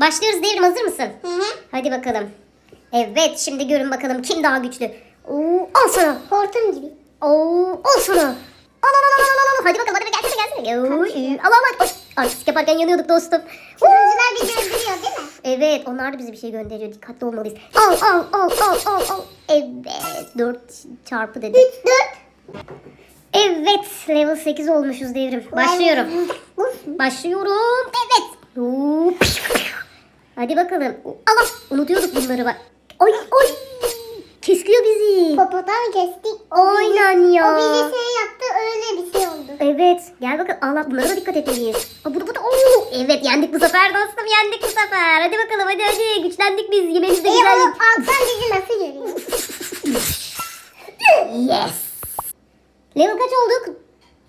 Başlıyoruz devrim hazır mısın? Hı hı. Hadi bakalım. Evet şimdi görün bakalım kim daha güçlü. Oo, al sana. Hortum gibi. Oo, al sana. Al al al al al al. Hadi bakalım hadi gelsene gelsene. Oo, iyi. Al al al. Artistik yaparken yanıyorduk dostum. Turuncular bizi öldürüyor değil mi? Evet onlar da bize bir şey gönderiyor. Dikkatli olmalıyız. Al al al al al al. Evet 4 çarpı dedi. 3, 4. Evet level 8 olmuşuz devrim. Başlıyorum. Başlıyorum. Evet. Hop. Hadi bakalım. Allah unutuyorduk bunları bak. Ay ay. Kesiyor bizi. Popodan kestik. O Aynen bizi- ya. O bize şey yaptı öyle bir şey oldu. Evet. Gel bakalım. Allah bunlara da dikkat etmeliyiz. Aa, bu da bu da. Oo, evet yendik bu sefer dostum. Yendik bu sefer. Hadi bakalım hadi hadi. Güçlendik biz. Yemeğimiz de E o güzel. alttan bizi nasıl görüyor? Yes. Level kaç olduk?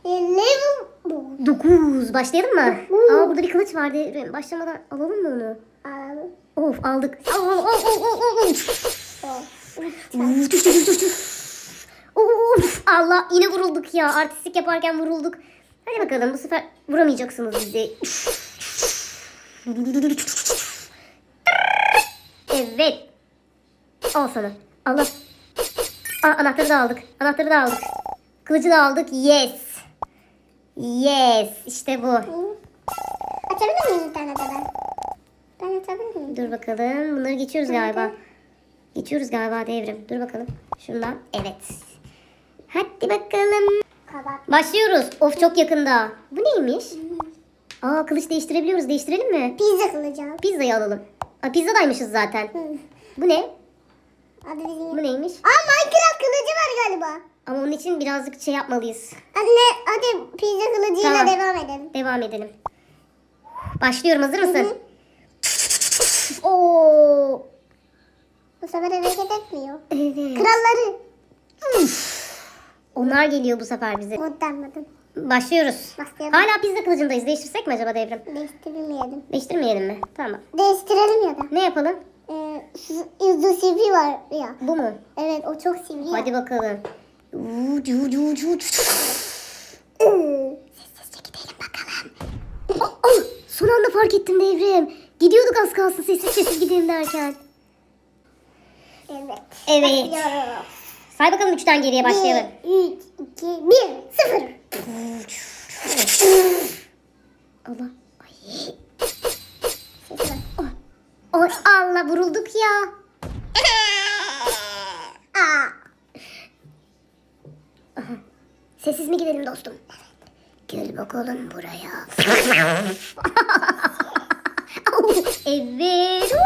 E, level bu. 9. Başlayalım mı? Aa burada bir kılıç vardı. Başlamadan alalım mı onu? Of aldık. Of Allah yine vurulduk ya. Artistik yaparken vurulduk. Hadi bakalım bu sefer vuramayacaksınız bizi. Evet. Al sana. Allah. Anahtarı da aldık. Anahtarı da aldık. Kılıcı da aldık. Yes. Yes. İşte bu. Açabilir miyim bir ben? Ben açabilir miyim? Dur bakalım. Bunları geçiyoruz galiba. Geçiyoruz galiba devrim. Dur bakalım. Şundan. Evet. Hadi bakalım. Kabak. Başlıyoruz. Of çok yakında. Bu neymiş? Aa kılıç değiştirebiliyoruz. Değiştirelim mi? Pizza kılacağım. Pizzayı alalım. Aa, pizzadaymışız zaten. Hı. Bu ne? Bizim. Bu neymiş? Aa Minecraft kılıcı var galiba. Ama onun için birazcık şey yapmalıyız. Anne hadi pizza kılıcıyla Tamam. devam edelim. Devam edelim. Başlıyorum. Hazır Hı mısın? Oo. Bu sefer hareket etmiyor. Evet. Kralları. Onlar geliyor bu sefer bize. Modlanmadım. Başlıyoruz. Başlayalım. Hala pizza kılıcındayız. Değiştirsek mi acaba devrim? Değiştirmeyelim. Değiştirmeyelim mi? Tamam. Değiştirelim ya da. Ne yapalım? Ee, yüzü sivri var ya. Bu mu? Evet o çok sivri ya. Hadi bakalım. Ucu, ucu, ucu, ucu. Iı. Sessizce gidelim bakalım. Oh, oh, son anda fark ettim devrim. Gidiyorduk az kalsın sessiz sessiz gidelim derken. Evet. Evet. Başlıyoruz. Say bakalım üçten geriye başlayalım. 1, 2, 1, 0. Allah. Ay. Sıfır. Ay Allah vurulduk ya. Aa. Sessiz mi gidelim dostum? Gel bakalım buraya. Evet. Uu.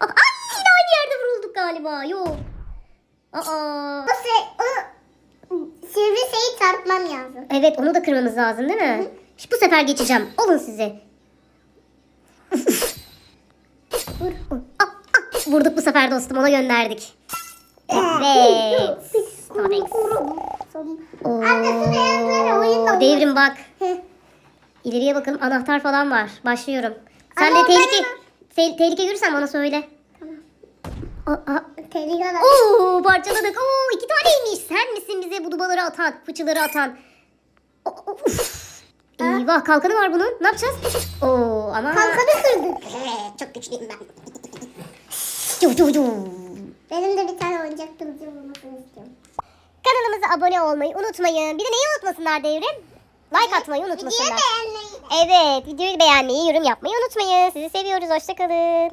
Ay yine aynı yerde vurulduk galiba. Yok. Aa. O şey, o sivri şeyi çarpmam lazım. Evet onu da kırmamız lazım değil mi? Şu- Bu sefer geçeceğim. Olun size. Vur. Ah, ah. Vurduk bu sefer dostum ona gönderdik. Evet. Oo, Devrim bak. İleriye bakalım anahtar falan var. Başlıyorum. Sen Ama de tehlike te- tehlike görürsen bana söyle. Tehlike var. Oo parçaladık. Oo iki taneymiş. Sen misin bize bu dubaları atan, fıçıları atan? Eyvah kalkanı var bunun. Ne yapacağız? Oo ama... Kalkanı kırdık. Çok güçlüyüm ben. Cuv cuv cuv. Benim de bir tane oyuncak kılıcım olmasını istiyorum. Kanalımıza abone olmayı unutmayın. Bir de neyi unutmasınlar devrim? Like atmayı Videoyu unutmasınlar. beğenmeyi. Evet videoyu beğenmeyi, yorum yapmayı unutmayın. Sizi seviyoruz. Hoşçakalın.